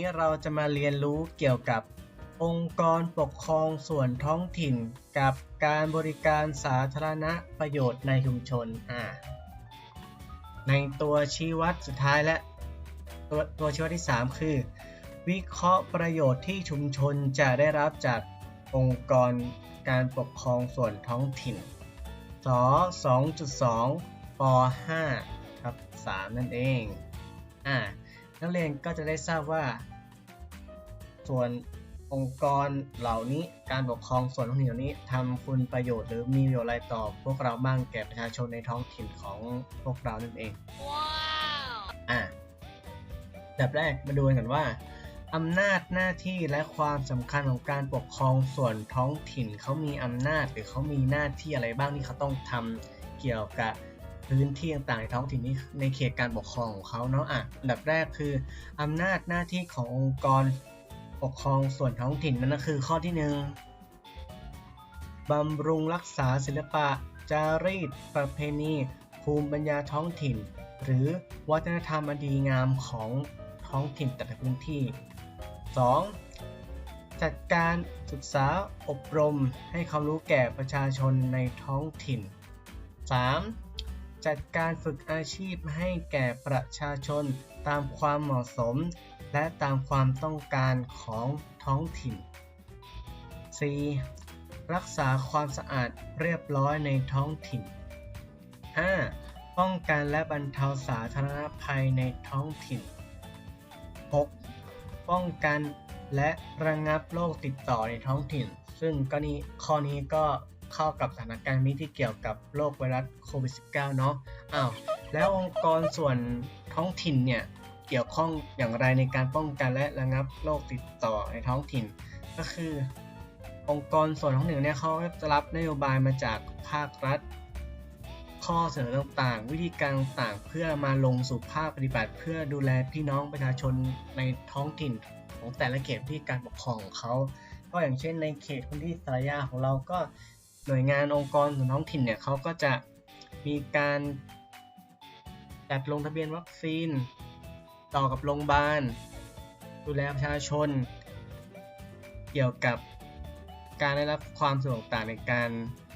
นี้เราจะมาเรียนรู้เกี่ยวกับ องค์กรปกครองส่วนท้องถิ่น กับการบริการสาธารณประโยชน์ในชุมชนอ่าในตัวชี้วัดสุดท้ายและตัวตัวชี้วัดที่ 3 คือ วิเคราะห์ประโยชน์ที่ชุมชนจะได้รับจากองค์กรการปกครองส่วนท้องถิ่นส2.2ป5ครับ3นั่นเองอ่านักเรียนก็จะได้ทราบว่า ส่วนองค์กรเหล่านี้การปกครองส่วนท้องถิ่นเหล่านี้ทำคุณประโยชน์หรือมีประโยชน์อะไรต่อพวกเราบ้างแก่ประชาชนในท้องถิ่นของพวกเรานั่นเองอะแบบแรกมาดูกันว่าอำนาจหน้าที่และความสำคัญของการปกครองส่วนท้องถิ่นเขามีอำนาจหรือเขามีหน้าที่อะไรบ้างที่เขาต้องทำเกี่ยวกับพื้นที่ต่างๆในท้องถิ่นนี้ในเขตการปกครองของเขาเนาะอะอันดับแรกคืออำนาจหน้าที่ขององค์กร ปกครองส่วนท้องถิ่นนั่นก็คือข้อที่หนึ่งบำรุงรักษาศิลปะ จารีต ประเพณี ภูมิปัญญาท้องถิ่น หรือวัฒนธรรมอันดีงามของท้องถิ่นแต่ละพื้นที่ 2. จัดการศึกษาอบรมให้ความรู้แก่ประชาชนในท้องถิ่น 3. จัดการฝึกอาชีพให้แก่ประชาชนตามความเหมาะสม และตามความต้องการของท้องถิ่น 4. รักษาความสะอาดเรียบร้อยในท้องถิ่น 5. ป้องกันและบรรเทาสาธารณภัยในท้องถิ่น 6. ป้องกันและระงับโรคติดต่อในท้องถิ่น ซึ่งก็นี้ข้อนี้ก็เข้ากับสถานการณ์นี้ที่เกี่ยวกับโรคไวรัสโควิด -19 เนาะ อ้าว แล้วองค์กรส่วนท้องถิ่นเนี่ย เกี่ยวข้องอย่างไรในการป้องกันและระงับโรคติดต่อในท้องถิ่น ก็คือ องค์กรส่วนท้องถิ่นเนี่ยเขาจะรับนโยบายมาจากภาครัฐ ข้อเสนอต่างๆ วิธีการต่างๆ เพื่อมาลงสู่ภาคปฏิบัติ เพื่อดูแลพี่น้องประชาชนในท้องถิ่นของแต่ละเขตที่การปกครองของเขาก็อย่างเช่นในเขตพื้นที่สารยาของเราก็หน่วยงานองค์กรส่วนท้องถิ่นเนี่ยเขาก็จะมีการจัดลงทะเบียนวัคซีน ต่อกับโรงพยาบาล ดูแลประชาชน เกี่ยวกับการได้รับความสะดวกต่างในการ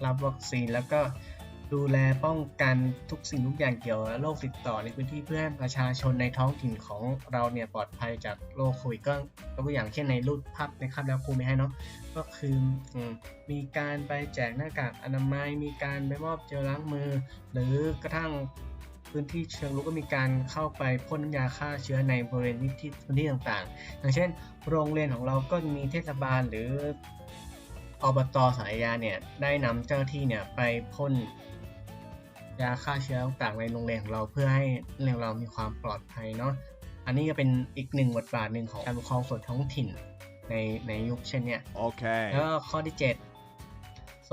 รับวัคซีน แล้วก็ดูแลป้องกันทุกสิ่งทุกอย่างเกี่ยวกับโรคติดต่อในพื้นที่เพื่อให้ประชาชนในท้องถิ่นของเราเนี่ยปลอดภัยจากโรคโควิดก็ตัวอย่างเช่นในรูปภาพในคาบแล้วครูไม่ให้เนาะก็คืออมีการไปแจกหน้ากากอนามัย มีการไปมอบเจลล้างมือ หรือกระทั่ง พื้นที่เชิงรุกก็มีการเข้าไปพ่นน้ำยาฆ่าเชื้อในบริเวณที่พื้นที่ต่างๆ อย่างเช่น โรงเรียนของเราก็มีเทศบาลหรืออบตสายยาเนี่ยได้นำเจ้าหน้าที่เนี่ยไปพ่นยาฆ่าเชื้อต่างๆในโรงเรียนของเราเพื่อให้โรงเรียนเรามีความปลอดภัยเนาะอันนี้ก็เป็นอีกหนึ่งบทบาทหนึ่งของการปกครองส่วนท้องถิ่นในในยุคเช่นเนี้ย Okay. แล้วก็ข้อที่ 7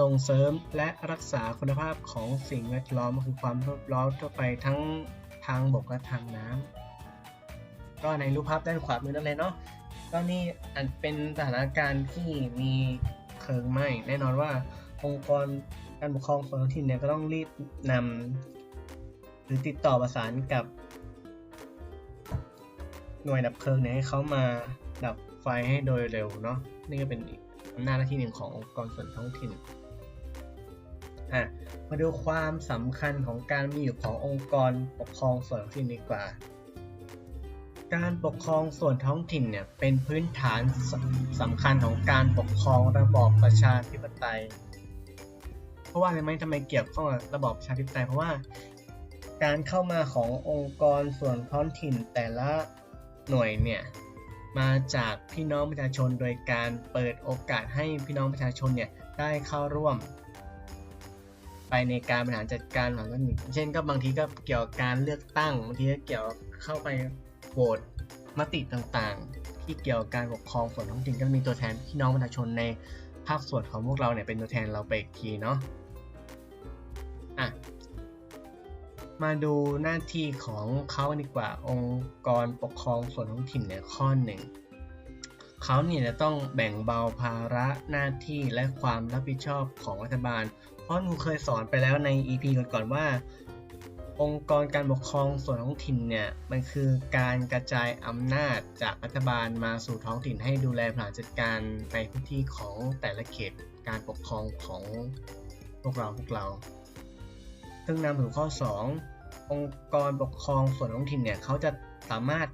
ส่งเสริมและรักษาคุณภาพของสิ่งแวดล้อมก็คือความรอบล้อมทั่วไปทั้งทางบกและทางน้ำก็ในรูปภาพด้านขวามือนั่นเลยเนาะก็นี่อันเป็นสถานการณ์ที่มีเพลิงไหม้แน่นอนว่าองค์กรการปกครองส่วนท้องถิ่นเนี่ยก็ต้องรีบนำหรือติดต่อประสานกับ หน่วยดับเพลิงเนี่ยให้เขามาดับไฟให้โดยเร็วเนาะนี่ก็เป็นอีกอำนาจหน้าที่หนึ่งขององค์กรส่วนท้องถิ่น อะมาดูความสำคัญของการมีอยู่ขององค์กรปกครองส่วนท้องถิ่นดีกว่า การปกครองส่วนท้องถิ่นเนี่ยเป็นพื้นฐานสสำคัญของการปกครองระบอบประชาธิปไตย เพราะว่าอะไรไหมทำไมเกี่ยวข้องกับระบอบประชาธิปไตยเพราะว่า การเข้ามาขององค์กรส่วนท้องถิ่นแต่ละหน่วยเนี่ยมาจากพี่น้องประชาชนโดยการเปิดโอกาสให้พี่น้องประชาชนเนี่ยได้เข้าร่วม ไปในการบริหารจัดการของท้องถิ่นเช่นก็บางทีก็เกี่ยวกับการเลือกตั้งบางทีก็เกี่ยวกับเข้าไปโหวตมติต่างๆ ที่เกี่ยวกับการปกครองส่วนท้องถิ่นก็มีตัวแทนพี่น้องประชาชนในภาคส่วนของพวกเราเนี่ยเป็นตัวแทนเราไปอีกทีเนาะอะมาดูหน้าที่ของเขาดีกว่าองค์กรปกครองส่วนท้องถิ่นเนี่ยข้อหนึ่งเขาเนี่ยจะต้องแบ่งเบาภาระหน้าที่และความรับผิดชอบของรัฐบาล ราะหนูเคยสอนไปแล้วใน EP ก่อนๆว่าอองค์กรการปกครองส่วนท้องถิ่นเนี่ยมันคือการกระจายอำนาจจากรัฐบาลมาสู่ท้องถิ่นให้ดูแลบริหารจัดการในพื้นที่ของแต่ละเขตการปกครองของพวกเราพวกเรา ซึ่งนำถึงข้อ 2 องค์กรปกครองส่วนท้องถิ่นเนี่ยเขาจะสามารถ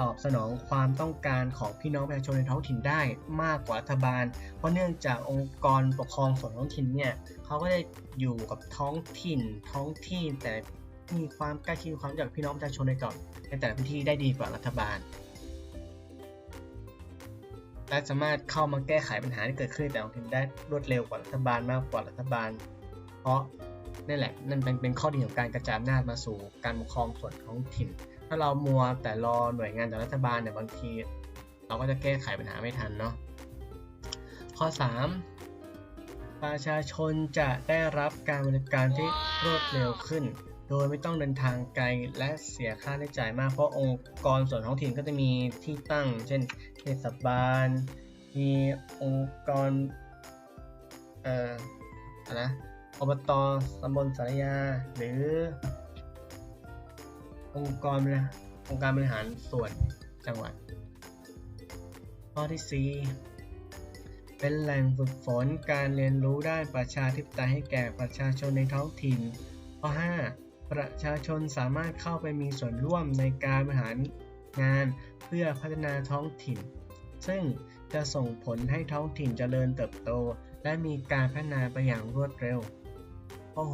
ตอบสนองความต้องการของพี่น้องประชาชนในท้องถิ่นได้มากกว่ารัฐบาล เพราะเนื่องจากองค์กรปกครองส่วนท้องถิ่นเนี่ยเขาก็จะอยู่กับท้องถิ่นท้องที่แต่มีความใกล้ชิดความจักพี่น้องประชาชนในก่อนในแต่ละพื้นที่ได้ดีกว่ารัฐบาล และสามารถเข้ามาแก้ไขปัญหาที่เกิดขึ้นในแต่ท้องถิ่นได้รวดเร็วกว่ารัฐบาลมากกว่ารัฐบาล เพราะนั่นแหละนั่นเป็นเป็นข้อดีของการกระจายอำนาจมาสู่การปกครองส่วนท้องถิ่นาเรามัวแต่รอหน่วยงานจากรัฐบาลเนี่ยบางที เราก็จะแก้ไขปัญหาไม่ทันเนาะข้อ 3 ประชาชนจะได้รับการบริการที่รวดเร็วขึ้น โดยไม่ต้องเดินทางไกลและเสียค่าใช้จ่ายมากเพราะองค์กรส่วนท้องถิ่นก็จะมีที่ตั้ง เช่นเทศบาลมีองค์กรเอ่อนะอบตตำบลสารยาหรือ องค์กรนะองค์การบริหารส่วนจังหวัด ข้อที่ 4 เป็นแหล่งฝึกฝนการเรียนรู้ด้านประชาธิปไตยให้แก่ประชาชนในท้องถิ่น ข้อ 5 ประชาชนสามารถเข้าไปมีส่วนร่วมในการบริหารงานเพื่อพัฒนาท้องถิ่น ซึ่งจะส่งผลให้ท้องถิ่นเจริญเติบโต และมีการพัฒนาไปอย่างรวดเร็ว ข้อ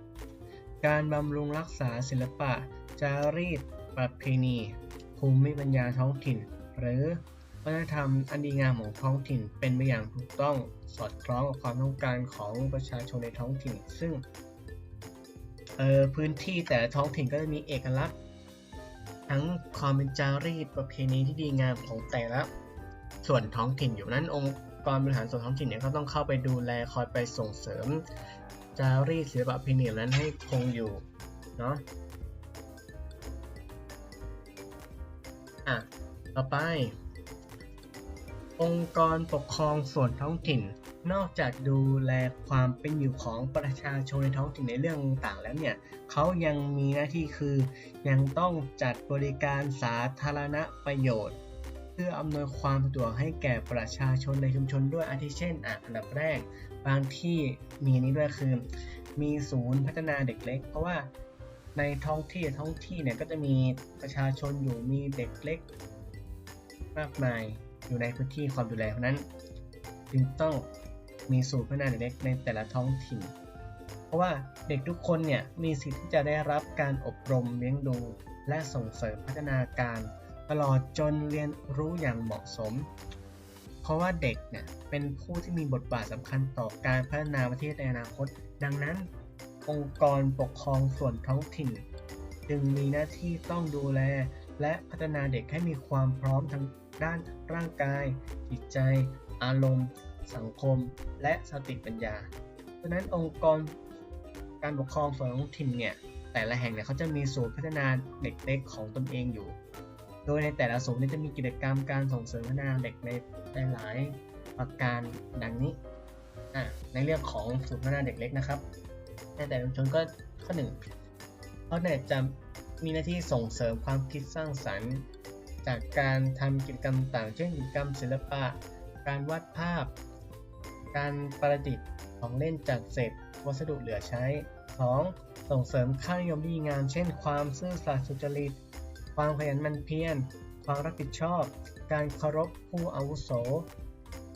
6 การบำรุงรักษาศิลปะ จารีตประเพณี ภูมิปัญญาท้องถิ่น หรือวัฒนธรรมอันดีงามของท้องถิ่นเป็นไปอย่างถูกต้องสอดคล้องกับความต้องการของประชาชนในท้องถิ่น ซึ่งออพื้นที่แต่ละท้องถิ่นก็จะมีเอกลักษณ์ทั้งความเป็นจารีตประเพณีที่ดีงามของแต่ละส่วนท้องถิ่นอยู่นั้นองค์กรบริหารส่วนท้องถิ่นเนี่ยก็ต้องเข้าไปดูแลคอยไปส่งเสริมจารีตศิลปะประเพณีนั้นให้คงอยู่เนาะ อะ ต่อไป องค์กรปกครองส่วนท้องถิ่น นอกจากดูแลความเป็นอยู่ของประชาชนในท้องถิ่นในเรื่องต่างแล้วเนี่ยเขายังมีหน้าที่คือ ยังต้องจัดบริการสาธารณประโยชน์ เพื่ออำนวยความสะดวกให้แก่ประชาชนในชุมชนด้วยอาทิเช่นอะอันดับแรก บางที่มีนี้ด้วยคือ มีศูนย์พัฒนาเด็กเล็ก เพราะว่า ในท้องที่ท้องที่เนี่ยก็จะมีประชาชนอยู่มีเด็กเล็ก มากมายอยู่ในพื้นที่ความดูแลเพราะนั้น จึงต้องมีศูนย์พัฒนาเด็กเล็กในแต่ละท้องถิ่น เพราะว่าเด็กทุกคนเนี่ยมีสิทธิ์ที่จะได้รับการอบรมเลี้ยงดู และส่งเสริมพัฒนาการ ตลอดจนเรียนรู้อย่างเหมาะสม เพราะว่าเด็กเนี่ยเป็นผู้ที่มีบทบาทสำคัญต่อการพัฒนาประเทศในอนาคต ดังนั้น องค์กรปกครองส่วนท้องถิ่น จึงมีหน้าที่ต้องดูแล และพัฒนาเด็กให้มีความพร้อมทางด้านร่างกาย จิตใจ อารมณ์ สังคม และสติปัญญาเพราะนั้นองค์กรการปกครองส่วนท้องถิ่นเนี่ยแต่ละแห่งเนี่ยเขาจะมีศูนย์พัฒนาเด็กเล็กของตนเองอยู่ โดยในแต่ละศูนย์นี่ยจะมีกิจกรรมการส่งเสริมพัฒนาเด็กในหลายประการดังนี้ในเรื่องของศูนย์พัฒนาเด็กเล็กนะครับ ในแต่ละชุมชนก็ข้อหนึ่งเขาเนี่ยจะมีหน้าที่ส่งเสริมความคิดสร้างสรรค์ จากการทำกิจกรรมต่างเช่นกิจกรรมศิลปะ การวาดภาพ การประดิษฐ์ของเล่นจากเศษวัสดุเหลือใช้ 2. ส่งเสริมค่านิยมดีงาม เช่น ความซื่อสัตย์สุจริต ความขยันหมั่นเพียร ความรับผิดชอบ การเคารพผู้อาวุโส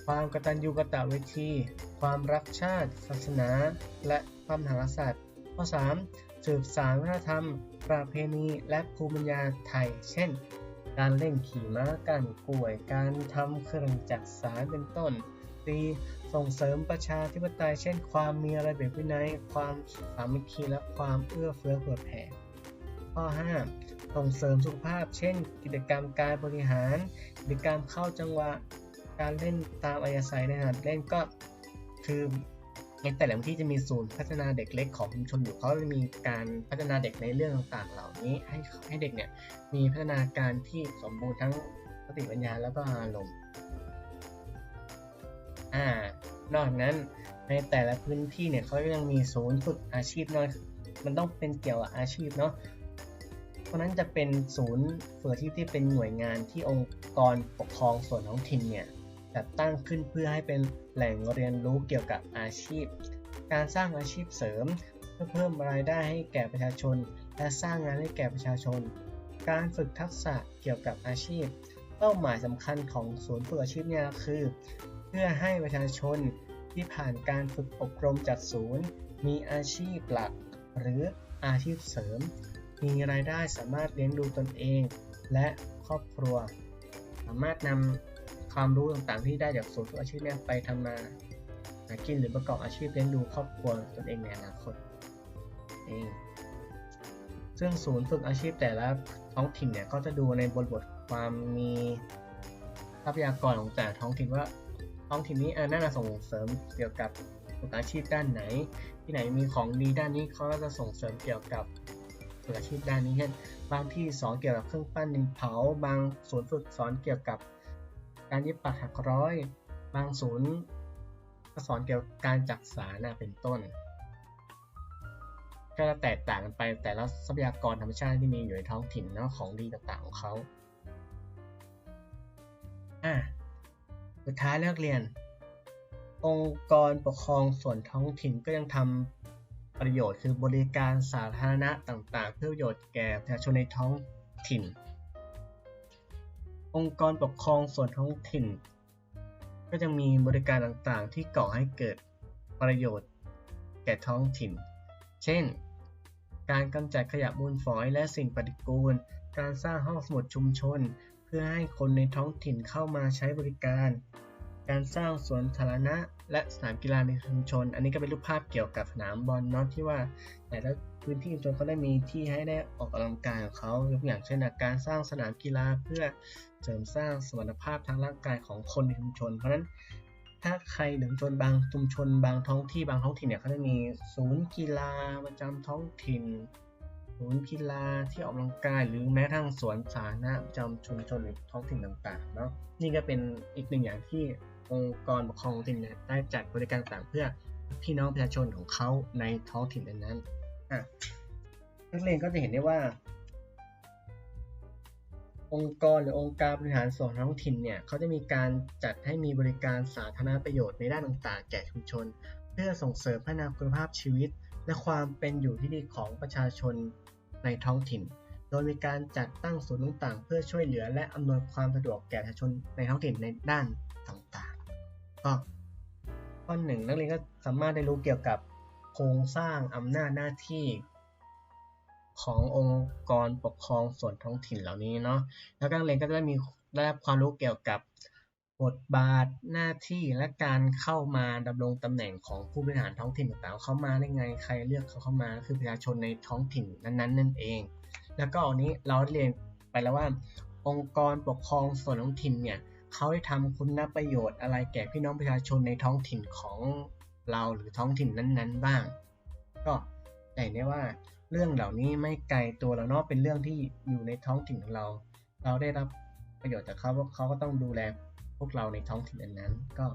ความกตัญญูกตเวที ความรักชาติ ศาสนา และความหากษัตริย์ ข้อ 3. สืบสานวัฒนธรรม ประเพณี และภูมิปัญญาไทย เช่น การเล่นขี่ม้ากันกล้วย การทำเครื่องจักสานเป็นต้น 4. ส่งเสริมประชาธิปไตย เช่น ความมีระเบียบวินัย ความสามัคคีและความเอื้อเฟื้อเผื่อแผ่ข้อ 5. ส่งเสริมสุขภาพ เช่น กิจกรรมการบริหาร กิจกรรมเข้าจังหวะ การเล่นตามอัยศัยในขณะเล่นก็คือในแต่ละที่จะมีศูนย์พัฒนาเด็กเล็กของชุมชนอยู่เขาจะมีการพัฒนาเด็กในเรื่องต่างๆ เหล่านี้ให้ให้เด็กเนี่ยมีพัฒนาการที่สมบูรณ์ทั้งสติปัญญาแล้วก็อารมณ์อ่านอกจากนั้นในแต่ละพื้นที่เนี่ยเขายังมีศูนย์ฝึกอาชีพนอกมันต้องเป็นเกี่ยวกับอาชีพเนาะเพราะนั้นจะเป็นศูนย์ฝึกอาชีพที่เป็นหน่วยงานที่องค์กรปกครองส่วนท้องถิ่นเนี่ย จัดตั้งขึ้นเพื่อให้เป็นแหล่งเรียนรู้เกี่ยวกับอาชีพ การสร้างอาชีพเสริม เพื่อเพิ่มรายได้ให้แก่ประชาชน และสร้างงานให้แก่ประชาชน การฝึกทักษะเกี่ยวกับอาชีพ เป้าหมายสำคัญของศูนย์ฝึกอาชีพเนี่ยคือ เพื่อให้ประชาชนที่ผ่านการฝึกอบรมจากศูนย์ มีอาชีพหลัก หรืออาชีพเสริม มีรายได้สามารถเลี้ยงดูตนเอง และครอบครัว สามารถนำ ความรู้ต่างๆ ที่ได้จากศูนย์ฝึกอาชีพเนี่ยไปทำมาหากินหรือประกอบอาชีพเลี้ยงดูครอบครัวตนเองในอนาคตเองซึ่งศูนย์ฝึกอาชีพแต่ละท้องถิ่นเนี่ยก็จะดูในบทบทความมีทรัพยากรของแต่ท้องถิ่นว่าท้องถิ่นนี้เออน่าจะส่งเสริมเกี่ยวกับฝึกอาชีพด้านไหน ที่ไหนมีของดีด้านนี้เขาก็จะส่งเสริมเกี่ยวกับฝึกอาชีพด้านนี้เช่นบางที่สอนเกี่ยวกับเครื่องปั้นดินเผา บางศูนย์ฝึกสอนเกี่ยวกับ การย็บปักถักร้อย บางศูนย์ก็สอนเกี่ยวกับการจักสารนะเป็นต้น ก็จะแตกต่างกันไปแต่ละทรัพยากรธรรมชาติที่มีอยู่ในท้องถิ่นเนาะของดีต่างๆของเขาอะสุดท้ายเลิกเรียน องค์กรปกครองส่วนท้องถิ่นก็ยังทำประโยชน์คือบริการสาธารณะต่างๆ เพื่อประโยชน์แก่ประชาชนในท้องถิ่น องค์กรปกครองส่วนท้องถิ่น ก็จะมีบริการต่างๆ ที่ก่อให้เกิดประโยชน์ แก่ท้องถิ่น เช่น การกำจัดขยะมูลฝอยและสิ่งปฏิกูล การสร้างห้องสมุดชุมชน เพื่อให้คนในท้องถิ่นเข้ามาใช้บริการ การสร้างสวนสาธารณะ และสนามกีฬาในชุมชน อันนี้ก็เป็นรูปภาพเกี่ยวกับสนามบอลเนาะที่ว่าแต่ละ พื้นที่ชุมชนเขาได้มีที่ให้ได้ออกกำลังกายของเขายกตัวอย่างเช่นการสร้างสนามกีฬาเพื่อเสริมสร้างสมรรถภาพทางร่างกายของคนในชุมชน เพราะฉะนั้นถ้าใครหนึ่งชนบางชุมชนบางท้องที่บางท้องถิ่นเนี่ยเขาจะมีศูนย์กีฬาประจำท้องถิ่น ศูนย์กีฬาที่ออกกำลังกายหรือแม้กระทั่งสวนสาธารณะประจำชุมชนหรือท้องถิ่นต่างๆเนาะนี่ก็เป็นอีกหนึ่งอย่างที่องค์กรปกครองท้องถิ่นที่ได้จัดบริการต่างเพื่อพี่น้องประชาชนของเขาในท้องถิ่นนั้นๆ อะนักเรียนก็จะเห็นได้ว่า องค์กรหรือองค์การบริหารส่วนท้องถิ่นเนี่ยเขาจะมีการจัดให้มีบริการสาธารณประโยชน์ในด้านต่างๆ แก่ชุมชน เพื่อส่งเสริมพัฒนาคุณภาพชีวิต และความเป็นอยู่ที่ดีของประชาชนในท้องถิ่น โดยมีการจัดตั้งศูนย์ต่างๆ เพื่อช่วยเหลือและอำนวยความสะดวกแก่ประชาชนในท้องถิ่นในด้านต่างๆก็ข้อหนึ่งนักเรียนก็สามารถได้รู้เกี่ยวกับ โครงสร้างอำนาจหน้าที่ขององค์กรปกครองส่วนท้องถิ่นเหล่านี้เนาะแล้วก็นักเรียนก็จะได้มีได้รับความรู้เกี่ยวกับบทบาทหน้าที่และการเข้ามาดำรงตำแหน่งของผู้บริหารท้องถิ่นต่างๆ เข้ามาได้ไงใครเลือกเขาเข้ามาคือประชาชนในท้องถิ่นนั้นๆนั่นเอง แล้วก็อันนี้เราเรียนไปแล้วว่า องค์กรปกครองส่วนท้องถิ่นเนี่ยเขาได้ทำคุณประโยชน์อะไรแก่พี่น้องประชาชนในท้องถิ่นของ เราหรือท้องถิ่นนั้นๆ บ้าง ก็แต่ได้ว่าเรื่องเหล่านี้ไม่ไกลตัวเราเนาะเป็นเรื่องที่อยู่ในท้องถิ่นของเรา เราได้รับประโยชน์จากเขาเพราะเขาก็ต้องดูแลพวกเราในท้องถิ่นนั้นๆก็